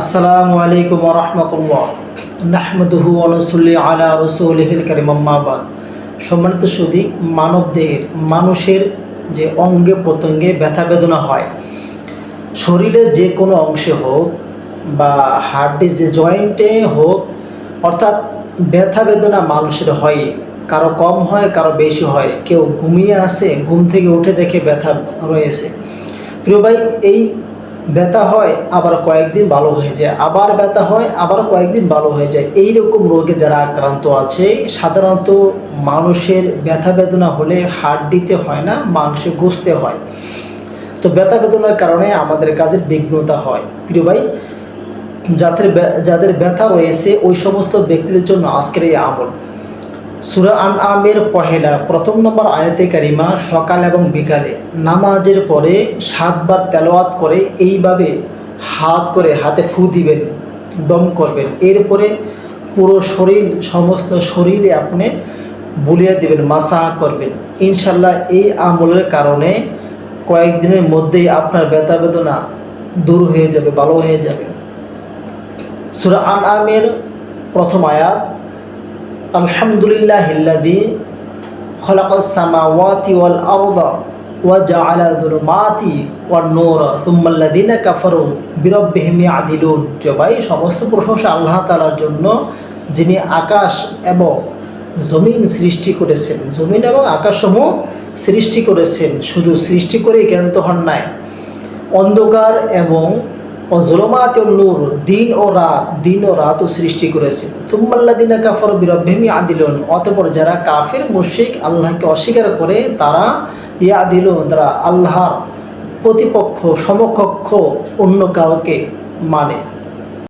আসসালামু আলাইকুম রহমতুল্লাহ। নাহমদুহু আনসুল্লি আলা রসুলহিল করিম আম্মাবাদ সম্মানিত সুদী মানব দেহের, মানুষের যে অঙ্গে প্রত্যঙ্গে ব্যথা বেদনা হয়, শরীরের যে কোনো অংশে হোক বা হার্টের যে জয়েন্টে হোক, অর্থাৎ ব্যথা বেদনা মানুষের হয়, কারও কম হয়, কারও বেশি হয়, কেউ ঘুমিয়ে আসে, ঘুম থেকে উঠে দেখে ব্যথা রয়েছে। প্রিয় ভাই, এই ব্যথা হয়, আবার কয়েকদিন ভালো হয়ে যায়। আবার ব্যথা হয়, আবার কয়েকদিন ভালো হয়ে যায়। এই রকম রোগে যারা আক্রান্ত আছে, সাধারণত মানুষের ব্যথা বেদনা হলে হাড় দিতে হয় না, মাংসে ঘষতে হয়। তো ব্যথা বেদনার কারণে আমাদের কাজের বিঘ্নতা হয়। প্রিয় ভাই যাদের যাদের ব্যথা রয়েছে, ওই সমস্ত ব্যক্তিদের জন্য আজকের এই আমল। সুরা আন আমের পহেলা, প্রথম নম্বর আয়াতে কারিমা, সকাল এবং বিকালে। নামাজের পরে সাতবার তেলাওয়াত করে এইভাবে হাত করে হাতে ফু দিবেন, দম করবেন। এরপরে পুরো শরীর, সমস্ত শরীরে আপনি বুলিয়ে দিবেন মাসা করবেন। ইনশাল্লাহ এই আমলের কারণে কয়েকদিনের মধ্যেই আপনার ব্যথা বেদনা দূর হয়ে যাবে, ভালো হয়ে যাবে। সুরা আন আমের প্রথম আয়াত আলহামদুলিল্লাহ হিল্লাদি ওয়াল জবাই সমস্ত প্রশংসা আল্লাহ জন্য, যিনি আকাশ এবং জমিন সৃষ্টি করেছেন। জমিন এবং আকাশসমূহ সৃষ্টি করেছেন। শুধু সৃষ্টি করেই জ্ঞাত হন নাই। অন্ধকার এবং অজলমাত জুলমাত নূর, দিন ও রাত দিন ও রাতও সৃষ্টি করেছে। তুম্মাল্লাদিনা কাফর বিরভেমি আদিলন অতপর যারা কাফের মুশিক আল্লাহকে অস্বীকার করে, তারা ইয়া দিল তারা আল্লাহর প্রতিপক্ষ, সমকক্ষ অন্য কাউকে মানে।